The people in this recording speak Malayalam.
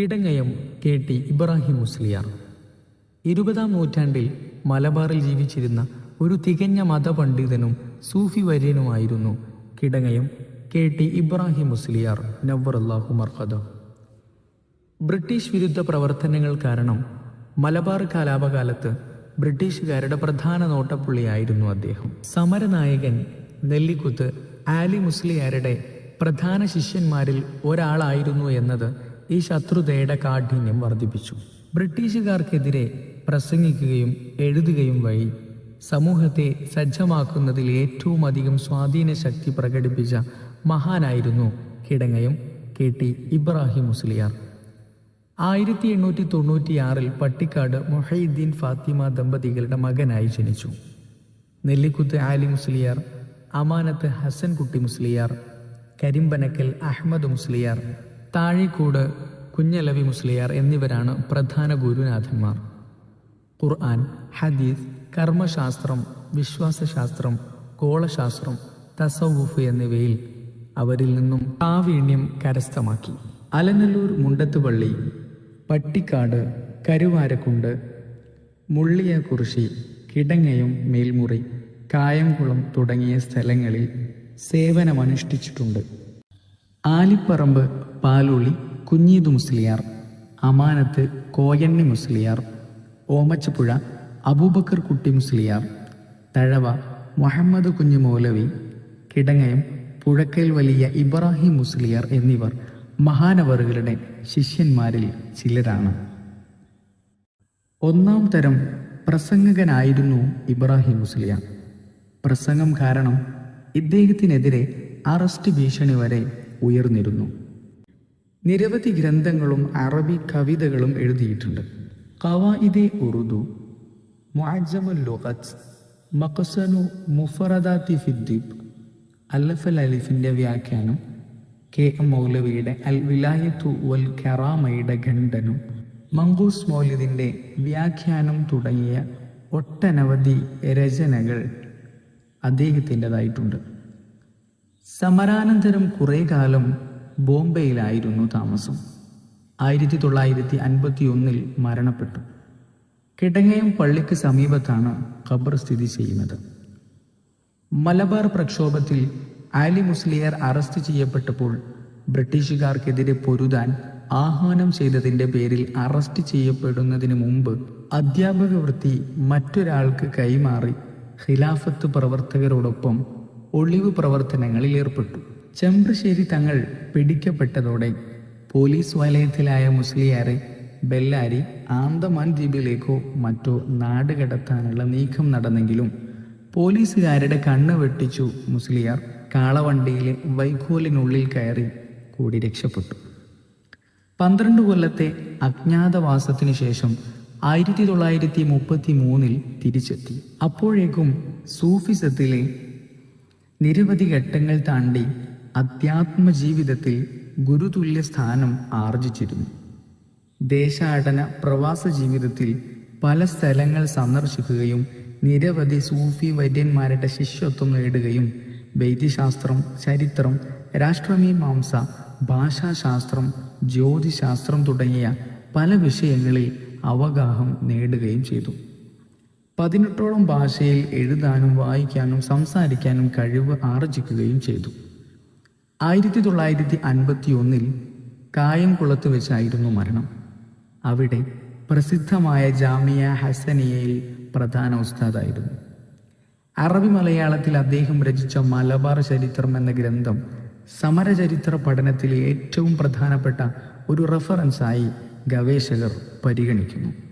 Idangayam K T Ibrahim Musliyar. ഇരുപതാം നൂറ്റാണ്ടിൽ മലബാറിൽ ജീവിച്ചിരുന്ന ഒരു തികഞ്ഞ മതപണ്ഡിതനും സൂഫി വര്യനുമായിരുന്നു കിടങ്ങയം കെ ടി ഇബ്രാഹിം മുസ്ലിയാർ നവറുല്ലാഹു മർഹദ. ബ്രിട്ടീഷ് വിരുദ്ധ പ്രവർത്തനങ്ങൾ കാരണം മലബാർ കലാപകാലത്ത് ബ്രിട്ടീഷുകാരുടെ പ്രധാന നോട്ടപ്പുള്ളിയായിരുന്നു അദ്ദേഹം. സമരനായകൻ നെല്ലിക്കുത്ത് ആലി മുസ്ലിയാരുടെ പ്രധാന ശിഷ്യന്മാരിൽ ഒരാളായിരുന്നു എന്നത് ഈ ശത്രുതയുടെ കാഠിന്യം വർദ്ധിപ്പിച്ചു. ബ്രിട്ടീഷുകാർക്കെതിരെ പ്രസംഗിക്കുകയും എഴുതുകയും വഴി സമൂഹത്തെ സജ്ജമാക്കുന്നതിൽ ഏറ്റവും അധികം സ്വാധീന ശക്തി പ്രകടിപ്പിച്ച മഹാനായിരുന്നു കിടങ്ങയും കെ ടി ഇബ്രാഹിം മുസ്ലിയാർ ആയിരത്തി എണ്ണൂറ്റി തൊണ്ണൂറ്റിയാറിൽ പട്ടിക്കാട് മൊഹൈദ്ദീൻ ഫാത്തിമ ദമ്പതികളുടെ മകനായി ജനിച്ചു. നെല്ലിക്കുത്ത് ആലി മുസ്ലിയാർ അമാനത്ത് ഹസൻകുട്ടി മുസ്ലിയാർ കരിമ്പനക്കൽ അഹമ്മദ് മുസ്ലിയാർ താഴിക്കോട് കുഞ്ഞലവി മുസ്ലിയാർ എന്നിവരാണ് പ്രധാന ഗുരുനാഥന്മാർ. ഖുർആൻ ഹദീസ് കർമ്മശാസ്ത്രം വിശ്വാസശാസ്ത്രം ഗോളശാസ്ത്രം തസവുഫ് എന്നിവയിൽ അവരിൽ നിന്നും പ്രാവീണ്യം കരസ്ഥമാക്കി. അലനല്ലൂർ മുണ്ടത്തുപള്ളി പട്ടിക്കാട് കരുവാരക്കുണ്ട് മുള്ളിയകുറിശി കിടങ്ങയും മേൽമുറി കായംകുളം തുടങ്ങിയ സ്ഥലങ്ങളിൽ സേവനമനുഷ്ഠിച്ചിട്ടുണ്ട്. ആലിപ്പറമ്പ് പാലുളി കുഞ്ഞീദ് മുസ്ലിയാർ അമാനത്ത് കോയണ്ണി മുസ്ലിയാർ ഓമച്ചപ്പുഴ അബൂബക്കർ കുട്ടി മുസ്ലിയാർ തഴവ മുഹമ്മദ് കുഞ്ഞു മൗലവി കിടങ്ങയം പുഴക്കൽ വലിയ ഇബ്രാഹിം മുസ്ലിയാർ എന്നിവർ മഹാനവറുകളുടെ ശിഷ്യന്മാരിൽ ചിലരാണ്. ഒന്നാം തരം പ്രസംഗകനായിരുന്നു ഇബ്രാഹിം മുസ്ലിയാർ. പ്രസംഗം കാരണം ഇദ്ദേഹത്തിനെതിരെ അറസ്റ്റ് ഭീഷണി വരെ ഉയർന്നിരുന്നു. നിരവധി ഗ്രന്ഥങ്ങളും അറബി കവിതകളും എഴുതിയിട്ടുണ്ട്. കവായിദെ ഉറുദു മുഅജ്ജമുൽ ലുഖത്ത് മഖസനു മുഫറദാത്തി ഫിദ്ദീബ് അല്ലഫൽ അലിഫിന്റെ വ്യാഖ്യാനം കെ എം മൗലവിയുടെ അൽ വിലായത്തു വൽ കറാമയുടെ ഖണ്ഡനം മങ്കൂസ് മൗലിദിന്റെ വ്യാഖ്യാനം തുടങ്ങിയ ഒട്ടനവധി രചനകൾ അദ്ദേഹത്തിന്റെതായിട്ടുണ്ട്. സമരാനന്തരം കുറേ കാലം ബോംബെയിലായിരുന്നു താമസം. ആയിരത്തി തൊള്ളായിരത്തി അൻപത്തി ഒന്നിൽ മരണപ്പെട്ടു. കിടങ്ങയം പള്ളിക്ക് സമീപത്താണ് ഖബർ സ്ഥിതി ചെയ്യുന്നത്. മലബാർ പ്രക്ഷോഭത്തിൽ ആലി മുസ്ലിയർ അറസ്റ്റ് ചെയ്യപ്പെട്ടപ്പോൾ ബ്രിട്ടീഷുകാർക്കെതിരെ പൊരുതാൻ ആഹ്വാനം ചെയ്തതിന്റെ പേരിൽ അറസ്റ്റ് ചെയ്യപ്പെടുന്നതിന് മുമ്പ് അധ്യാപക വൃത്തി മറ്റൊരാൾക്ക് കൈമാറി ഖിലാഫത്ത് പ്രവർത്തകരോടൊപ്പം ഒളിവ് പ്രവർത്തനങ്ങളിൽ ഏർപ്പെട്ടു. ചെമ്പ്രശ്ശേരി തങ്ങൾ പിടിക്കപ്പെട്ടതോടെ പോലീസ് വലയത്തിലായ മുസ്ലിയാരെ ബെല്ലാരി ആന്തമാൻ ദ്വീപിലേക്കോ മറ്റോ നാടുകടത്താനുള്ള നീക്കം നടന്നെങ്കിലും പോലീസുകാരുടെ കണ്ണ് വെട്ടിച്ചു മുസ്ലിയാർ കാളവണ്ടിയിലെ വൈക്കോലിനുള്ളിൽ കയറി കൂടി രക്ഷപ്പെട്ടു. പന്ത്രണ്ട് കൊല്ലത്തെ അജ്ഞാതവാസത്തിനു ശേഷം ആയിരത്തി തൊള്ളായിരത്തി മുപ്പത്തി മൂന്നിൽ തിരിച്ചെത്തി. അപ്പോഴേക്കും സൂഫിസത്തിലെ നിരവധി ഘട്ടങ്ങൾ താണ്ടി അധ്യാത്മ ജീവിതത്തിൽ ഗുരുതുല്യ സ്ഥാനം ആർജിച്ചിരുന്നു. ദേശാടന പ്രവാസ ജീവിതത്തിൽ പല സ്ഥലങ്ങൾ സന്ദർശിക്കുകയും നിരവധി സൂഫി വൈദ്യന്മാരുടെ ശിഷ്യത്വം നേടുകയും വൈദ്യശാസ്ത്രം ചരിത്രം രാഷ്ട്രമീമാംസ ഭാഷാശാസ്ത്രം ജ്യോതിശാസ്ത്രം തുടങ്ങിയ പല വിഷയങ്ങളിൽ അവഗാഹം നേടുകയും ചെയ്തു. പതിനെട്ടോളം ഭാഷയിൽ എഴുതാനും വായിക്കാനും സംസാരിക്കാനും കഴിവ് ആർജിക്കുകയും ചെയ്തു. ആയിരത്തി തൊള്ളായിരത്തി അൻപത്തി ഒന്നിൽ കായംകുളത്ത് വെച്ചായിരുന്നു മരണം. അവിടെ പ്രസിദ്ധമായ ജാമിയ ഹസനിയയിൽ പ്രധാന ഉസ്താദായിരുന്നു. അറബി മലയാളത്തിൽ അദ്ദേഹം രചിച്ച മലബാർ ചരിത്രം എന്ന ഗ്രന്ഥം സമരചരിത്ര പഠനത്തിലെ ഏറ്റവും പ്രധാനപ്പെട്ട ഒരു റെഫറൻസായി ഗവേഷകർ പരിഗണിക്കുന്നു.